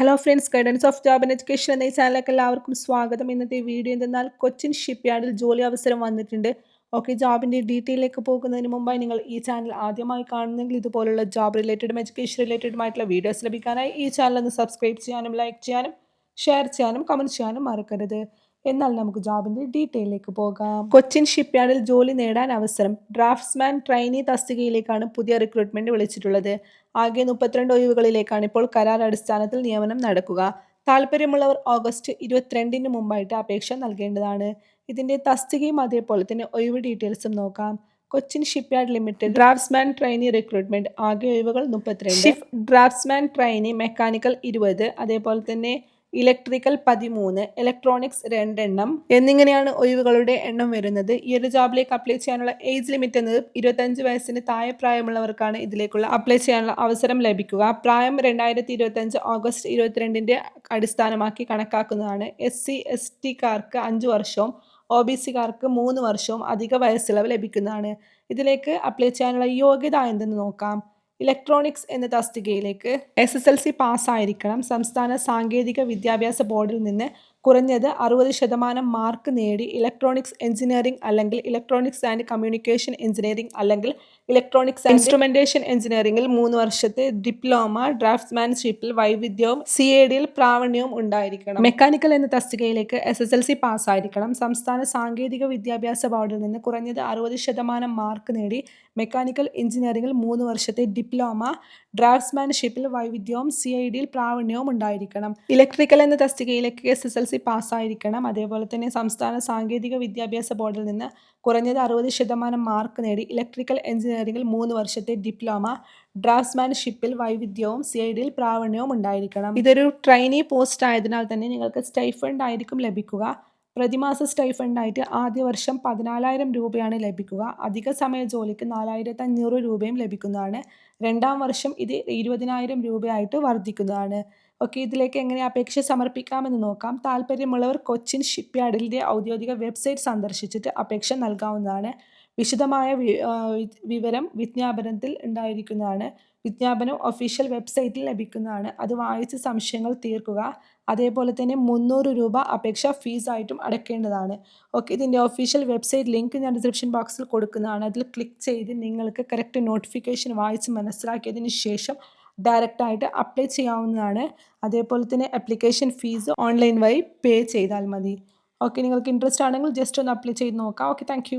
Hello friends guidance of job and education എന്ന ഈ ചാനലിലേക്ക് എല്ലാവർക്കും സ്വാഗതം. ഇന്നത്തെ വീഡിയോ എന്തെന്നാൽ കൊച്ചിൻ ഷിപ്പ് യാർഡിൽ ജോലി അവസരം വന്നിട്ടുണ്ട്. ഓക്കെ ജോബിന്റെ ഡീറ്റെയിലേക്ക് പോകുന്നതിന് മുമ്പായി നിങ്ങൾ ഈ ചാനൽ ആദ്യമായി കാണുന്നെങ്കിൽ ഇതുപോലുള്ള ജോബ് റിലേറ്റഡും എഡ്യൂക്കേഷൻ റിലേറ്റഡുമായിട്ടുള്ള വീഡിയോസ് ലഭിക്കാനായി ഈ ചാനൽ ഒന്ന് സബ്സ്ക്രൈബ് ചെയ്യാനും ലൈക്ക് ചെയ്യാനും ഷെയർ ചെയ്യാനും കമന്റ് ചെയ്യാനും മറക്കരുത്. എന്നാൽ നമുക്ക് ജോബിന്റെ ഡീറ്റെയിലേക്ക് പോകാം. കൊച്ചിൻ ഷിപ്പ്യാർഡിൽ ജോലി നേടാൻ അവസരം ഡ്രാഫ്റ്റ്സ്മാൻ ട്രെയിനി തസ്തികയിലേക്കാണ് പുതിയ റിക്രൂട്ട്മെന്റ് വിളിച്ചിട്ടുള്ളത്. ആകെ മുപ്പത്തിരണ്ട് ഒഴിവുകളിലേക്കാണ് ഇപ്പോൾ കരാർ അടിസ്ഥാനത്തിൽ നിയമനം നടക്കുക. താല്പര്യമുള്ളവർ ഓഗസ്റ്റ് ഇരുപത്തിരണ്ടിന് മുമ്പായിട്ട് അപേക്ഷ നൽകേണ്ടതാണ്. ഇതിന്റെ തസ്തികയും അതേപോലെ തന്നെ ഒഴിവ് ഡീറ്റെയിൽസും നോക്കാം. Cochin shipyard limited draftsman trainee recruitment ആകെ ഒഴിവുകൾ മുപ്പത്തിരണ്ട്. ഡ്രാഫ്റ്റ്സ്മാൻ ട്രെയിനി മെക്കാനിക്കൽ ഇരുപത് അതേപോലെ തന്നെ ഇലക്ട്രിക്കൽ പതിമൂന്ന് ഇലക്ട്രോണിക്സ് രണ്ടെണ്ണം. എന്നിങ്ങനെയാണ് ഒഴിവുകളുടെ എണ്ണം വരുന്നത്. ഈ ഒരു ജോബിലേക്ക് അപ്ലൈ ചെയ്യാനുള്ള ഏജ് ലിമിറ്റ് എന്നത് ഇരുപത്തഞ്ച് വയസ്സിന് താഴെ പ്രായമുള്ളവർക്കാണ് ഇതിലേക്കുള്ള അപ്ലൈ ചെയ്യാനുള്ള അവസരം ലഭിക്കുക. പ്രായം രണ്ടായിരത്തി ഇരുപത്തഞ്ച് ഓഗസ്റ്റ് ഇരുപത്തിരണ്ടിന്റെ അടിസ്ഥാനമാക്കി കണക്കാക്കുന്നതാണ്. എസ് സി എസ് ടിക്കാർക്ക് അഞ്ച് വർഷവും ഒ ബി സിക്കാർക്ക് മൂന്ന് വർഷവും അധിക വയസ്സിളവ് ലഭിക്കുന്നതാണ്. ഇതിലേക്ക് അപ്ലൈ ചെയ്യാനുള്ള യോഗ്യത എന്തെന്ന് നോക്കാം. ഇലക്ട്രോണിക്സ് എന്ന തസ്തികയിലേക്ക് എസ് എസ് എൽ സി പാസ്സായിരിക്കണം സംസ്ഥാന സാങ്കേതിക വിദ്യാഭ്യാസ ബോർഡിൽ നിന്ന് കുറഞ്ഞത് അറുപത് ശതമാനം മാർക്ക് നേടി ഇലക്ട്രോണിക്സ് എഞ്ചിനീയറിംഗ് അല്ലെങ്കിൽ ഇലക്ട്രോണിക്സ് ആൻഡ് കമ്മ്യൂണിക്കേഷൻ എഞ്ചിനീയറിംഗ് അല്ലെങ്കിൽ ഇലക്ട്രോണിക്സ് ഇൻസ്ട്രുമെന്റേഷൻ എഞ്ചിനീയറിംഗിൽ മൂന്ന് വർഷത്തെ ഡിപ്ലോമ ഡ്രാഫ്റ്റ്സ്മാൻഷിപ്പിൽ വൈവിധ്യവും സി എ ഡിയിൽ പ്രാവണ്യവും ഉണ്ടായിരിക്കണം. മെക്കാനിക്കൽ എന്ന തസ്തികയിലേക്ക് എസ് എസ് എൽ സി പാസ്സായിരിക്കണം സംസ്ഥാന സാങ്കേതിക വിദ്യാഭ്യാസ ബോർഡിൽ നിന്ന് കുറഞ്ഞത് അറുപത് ശതമാനം മാർക്ക് നേടി മെക്കാനിക്കൽ എഞ്ചിനീയറിംഗിൽ മൂന്ന് വർഷത്തെ ഡിപ്ലോമ ഡ്രാഫ്റ്റ്സ്മാൻഷിപ്പിൽ വൈവിധ്യവും സി ഐ ഡിയിൽ പ്രാവണ്യവും ഉണ്ടായിരിക്കണം. ഇലക്ട്രിക്കൽ എന്ന തസ്തികയിലേക്ക് എസ് എസ് എൽ സി പാസ്സായിരിക്കണം. അതേപോലെ തന്നെ സംസ്ഥാന സാങ്കേതിക വിദ്യാഭ്യാസ ബോർഡിൽ നിന്ന് കുറഞ്ഞത് അറുപത് ശതമാനം മാർക്ക് നേടി ഇലക്ട്രിക്കൽ എഞ്ചിനീയറിംഗിൽ മൂന്ന് വർഷത്തെ ഡിപ്ലോമ ഡ്രാഫ്റ്റ്സ്മാൻഷിപ്പിൽ വൈവിധ്യവും സി ഐ ഡിയിൽ പ്രാവണ്യവും ഉണ്ടായിരിക്കണം. ഇതൊരു ട്രെയിനി പോസ്റ്റ് ആയതിനാൽ തന്നെ നിങ്ങൾക്ക് സ്റ്റൈഫണ്ട് ആയിരിക്കും ലഭിക്കുക. പ്രതിമാസ സ്റ്റൈഫണ്ടായിട്ട് ആദ്യ വർഷം പതിനാലായിരം രൂപയാണ് ലഭിക്കുക. അധിക സമയ ജോലിക്ക് നാലായിരത്തി അഞ്ഞൂറ് രൂപയും ലഭിക്കുന്നതാണ്. രണ്ടാം വർഷം ഇത് ഇരുപതിനായിരം രൂപയായിട്ട് വർദ്ധിക്കുന്നതാണ്. ഓക്കെ ഇതിലേക്ക് എങ്ങനെ അപേക്ഷ സമർപ്പിക്കാമെന്ന് നോക്കാം. താല്പര്യമുള്ളവർ കൊച്ചിൻ ഷിപ്പ്യാർഡിന്റെ ഔദ്യോഗിക വെബ്സൈറ്റ് സന്ദർശിച്ചിട്ട് അപേക്ഷ നൽകാവുന്നതാണ്. വിശദമായ വിവരം വിജ്ഞാപനത്തിൽ ഉണ്ടായിരിക്കുന്നതാണ്. വിജ്ഞാപനം ഒഫീഷ്യൽ വെബ്സൈറ്റിൽ ലഭിക്കുന്നതാണ്. അത് വായിച്ച് സംശയങ്ങൾ തീർക്കുക. അതേപോലെ തന്നെ മുന്നൂറ് രൂപ അപേക്ഷ ഫീസായിട്ടും അടയ്ക്കേണ്ടതാണ്. ഓക്കെ ഇതിന്റെ ഒഫീഷ്യൽ വെബ്സൈറ്റ് ലിങ്ക് ഞാൻ ഡിസ്ക്രിപ്ഷൻ ബോക്സിൽ കൊടുക്കുന്നതാണ്. അതിൽ ക്ലിക്ക് ചെയ്ത് നിങ്ങൾക്ക് കറക്റ്റ് നോട്ടിഫിക്കേഷൻ വായിച്ച് മനസ്സിലാക്കിയതിന് ശേഷം ഡയറക്റ്റായിട്ട് അപ്ലൈ ചെയ്യാവുന്നതാണ്. അതേപോലെ തന്നെ അപ്ലിക്കേഷൻ ഫീസ് ഓൺലൈൻ വഴി പേ ചെയ്താൽ മതി. ഓക്കെ നിങ്ങൾക്ക് ഇൻട്രസ്റ്റ് ആണെങ്കിൽ ജസ്റ്റ് ഒന്ന് അപ്ലൈ ചെയ്ത് നോക്കാം. Okay thank